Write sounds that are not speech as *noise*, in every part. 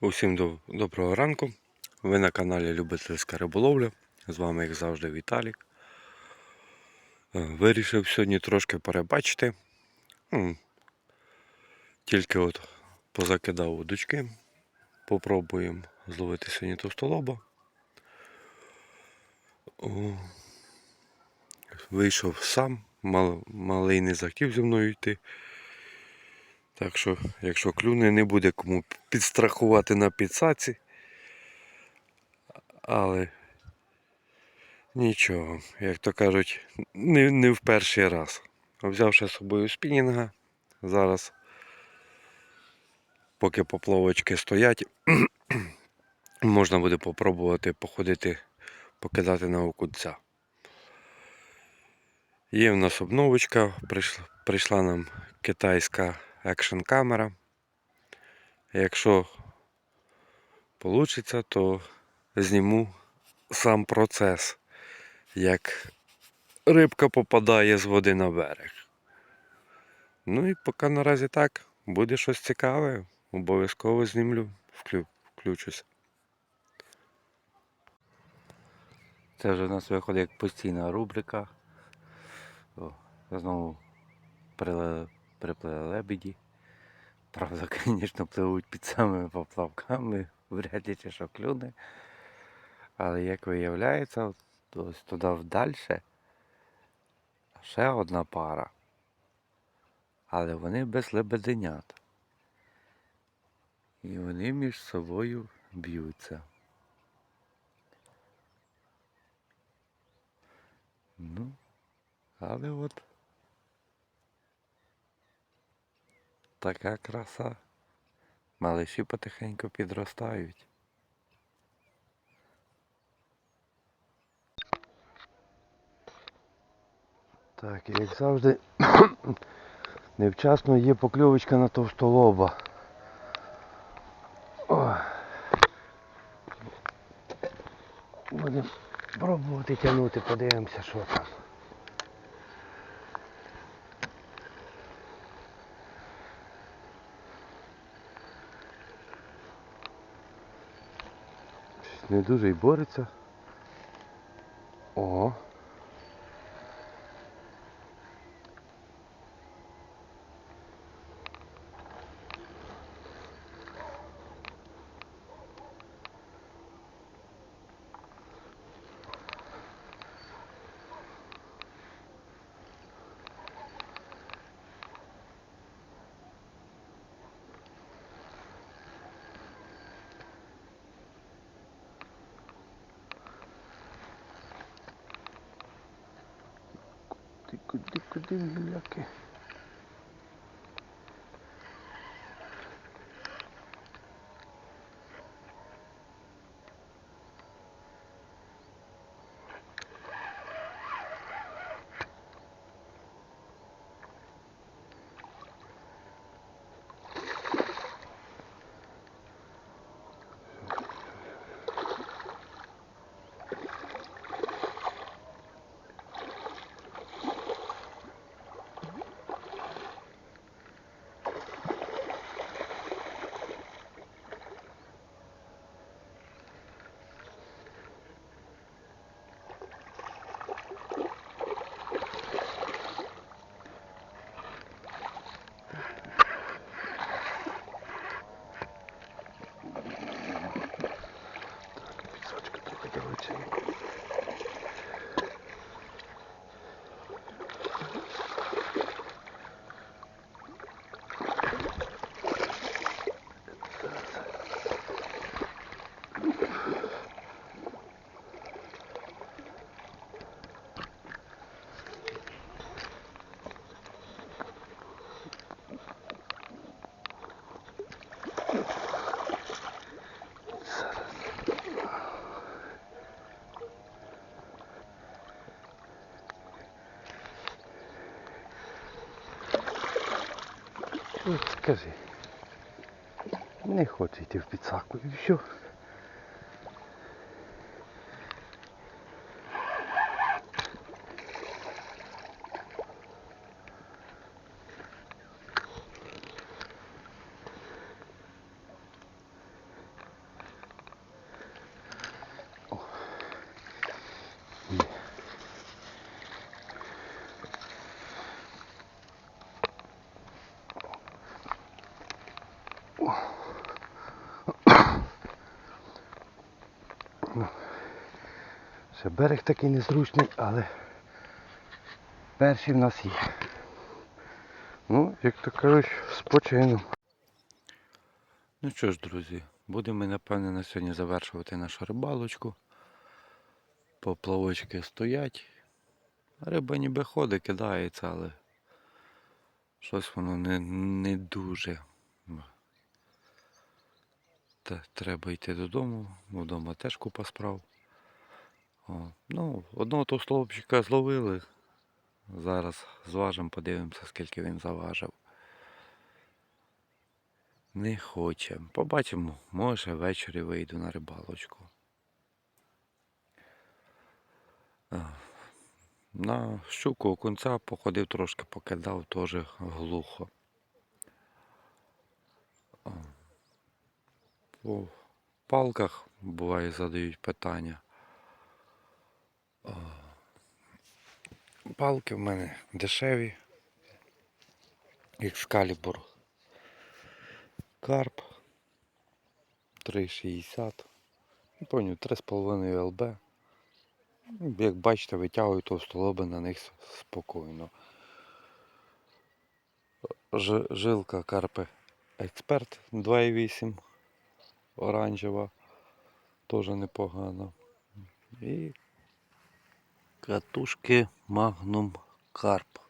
Усім доб- доброго ранку. Ви на каналі Любительська риболовля. З вами, як завжди, Віталік. Е, Вирішив сьогодні трошки перебачити. Тільки от позакидав удочки. Попробуємо зловити сьогодні товстолоба. Вийшов сам, мал- малий не захотів зі мною йти. Так що, якщо клюне, не буде кому підстрахувати на підсаці. Але нічого, як то кажуть, не, не в перший раз. Взявши з собою спінінга, зараз, поки поплавочки стоять, *clears throat* можна буде попробувати походити, покидати на окунця. Є в нас обновочка, прийшла, прийшла нам китайська екшн камера. Якщо вийде, то зніму сам процес, як рибка попадає з води на берег. Ну і поки наразі так, буде щось цікаве, обов'язково знімлю, вклю, включусь. Це вже у нас виходить як постійна рубрика. О, знову приплили лебеді. Правда, *laughs* звісно, пливуть під самими поплавками, вряд ли що клюне. Але як виявляється, ось туди вдальше ще одна пара. Але вони без лебеденят. І вони між собою б'ються. Ну, але от така краса. Малиші потихеньку підростають. Так, як завжди, *clears throat* невчасно є покльовочка на товстолоба. Будемо пробувати тягнути, подивимося, що там. Не дуже й бореться. О. Ти куди, куди Скажи. Не хоче йти в підсаку і все. типу. Ще берег такий незручний, але перші в нас є. Ну, як то кажуть, з почином. Ну що ж, друзі, будемо напевне, на сьогодні завершувати нашу рибалочку. Поплавочки стоять. Риба ніби ходить, кидається, але щось воно не, не дуже. Та, треба йти додому, вдома теж купа справ. О, ну, одного товстолобчика зловили. Зараз зважимо, подивимося, скільки він заважив. Не хоче. Побачимо, може ввечері вийду на рибалочку. На щуку окунця походив трошки, покидав, теж глухо. По палках буває задають питання. Палки в мене дешеві. Екскалібур. Карп 3,60. Не пам'ятаю, 3,5 ЛБ. Ну, Як бачите, витягую товстолоби на них спокійно. Жилка Карпи Експерт 2,8 оранжева. Теж непогано. І катушки Magnum Carp.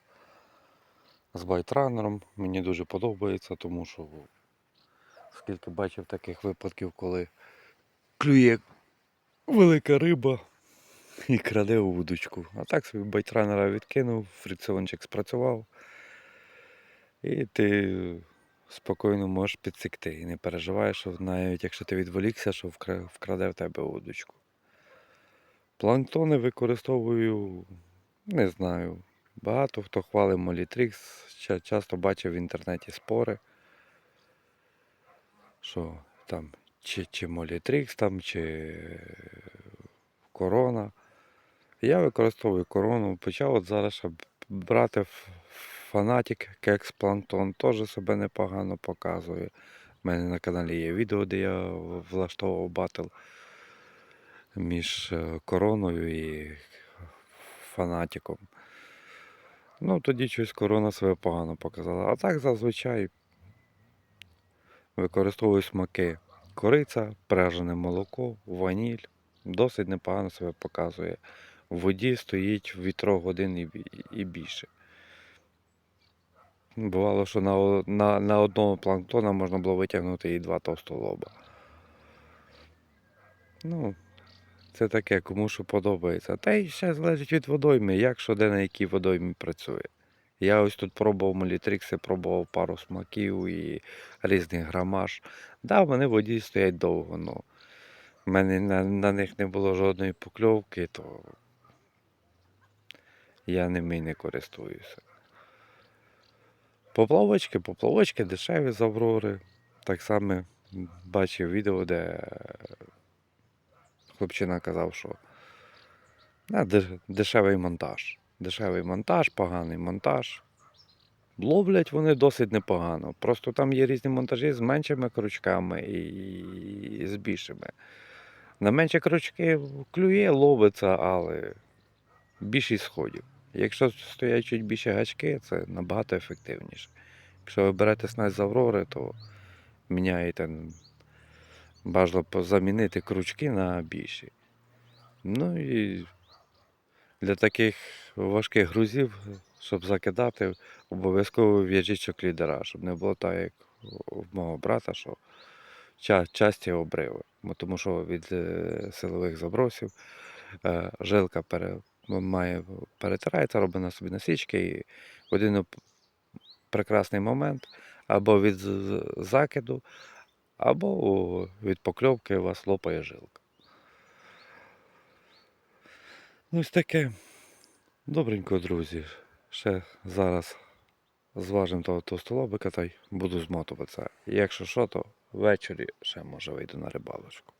З байтранером мені дуже подобається, тому що скільки бачив таких випадків, коли клює велика риба і краде у вудочку. А так собі байтранера відкинув, фрикціончик спрацював. І ти спокійно можеш підсікти. І не переживаєш, що навіть якщо ти відволікся, що вкраде в тебе удочку. Планктони використовую, не знаю. Багато хто хвалить Молітрікс. Часто бачив в інтернеті спори, що там чи, чи Молітрікс, там, чи корона. Я використовую корону. Почав от зараз брати фанатик кекс планктон, теж себе непогано показує. У мене на каналі є відео, де я влаштовував батл між е, короною і фанатиком. Ну, тоді щось корона себе погано показала. А так зазвичай використовую смаки. Кориця, пряжене молоко, ваніль. Досить непогано себе показує. В воді стоїть 3 годин і більше. Бувало, що на, на, на одного планктона можна було витягнути і два товстолоба. Ну, це таке, кому що подобається. Та й ще залежить від водойми, як що де на якій водоймі працює. Я ось тут пробував молітрікси, пробував пару смаків і різних грамаж. Да, вони в воді стоять довго, але в мене на, на них не було жодної покльовки, то я ними не користуюся. Поплавочки, поплавочки дешеві з Аврори. Так само бачив відео, де хлопчина казав, що дешевий монтаж. Дешевий монтаж, поганий монтаж. Ловлять вони досить непогано. Просто там є різні монтажі з меншими крючками і з більшими. На менші крючки клює, ловиться, але більшість сходів. Якщо стоять чуть більше гачки, це набагато ефективніше. Якщо ви берете снасть з Аврори, то міняєте бажано замінити крючки на більші. Ну і для таких важких грузів, щоб закидати, обов'язково в'яжіть лідера, щоб не було так, як у мого брата, що часті обриви. Тому що від е, силових забросів е, жилка пере, має, перетирається, робить на собі насічки, і в один прекрасний момент або від закиду, або від покльовки у вас лопає жилка. Ну, ось таке. Добренько, друзі. Ще зараз зважимо того товстолобика та й буду змотуватися. Якщо що, то ввечері ще може вийду на рибалочку.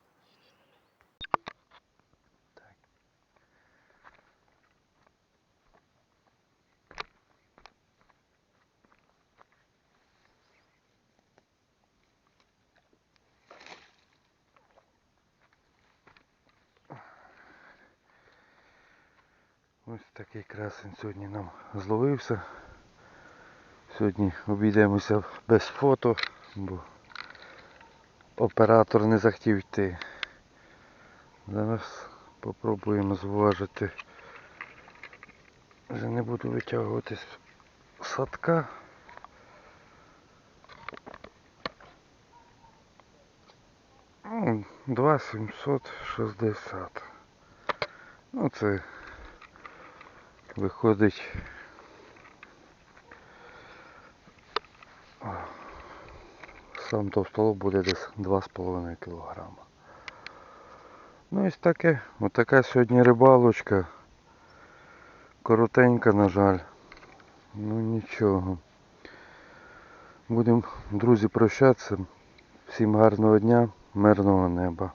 Ось такий красень сьогодні нам зловився. Сьогодні обійдемося без фото, бо оператор не захотів йти. Зараз попробуємо зважити. Вже не буду витягувати з садка. Ну, 2,760. Ну це виходить. Сам товстолоб буде десь 2,5 кг. Ну ось таке. Отака сьогодні рибалочка. Коротенька, на жаль. Ну нічого. Будемо, друзі, прощатися. Всім гарного дня, мирного неба.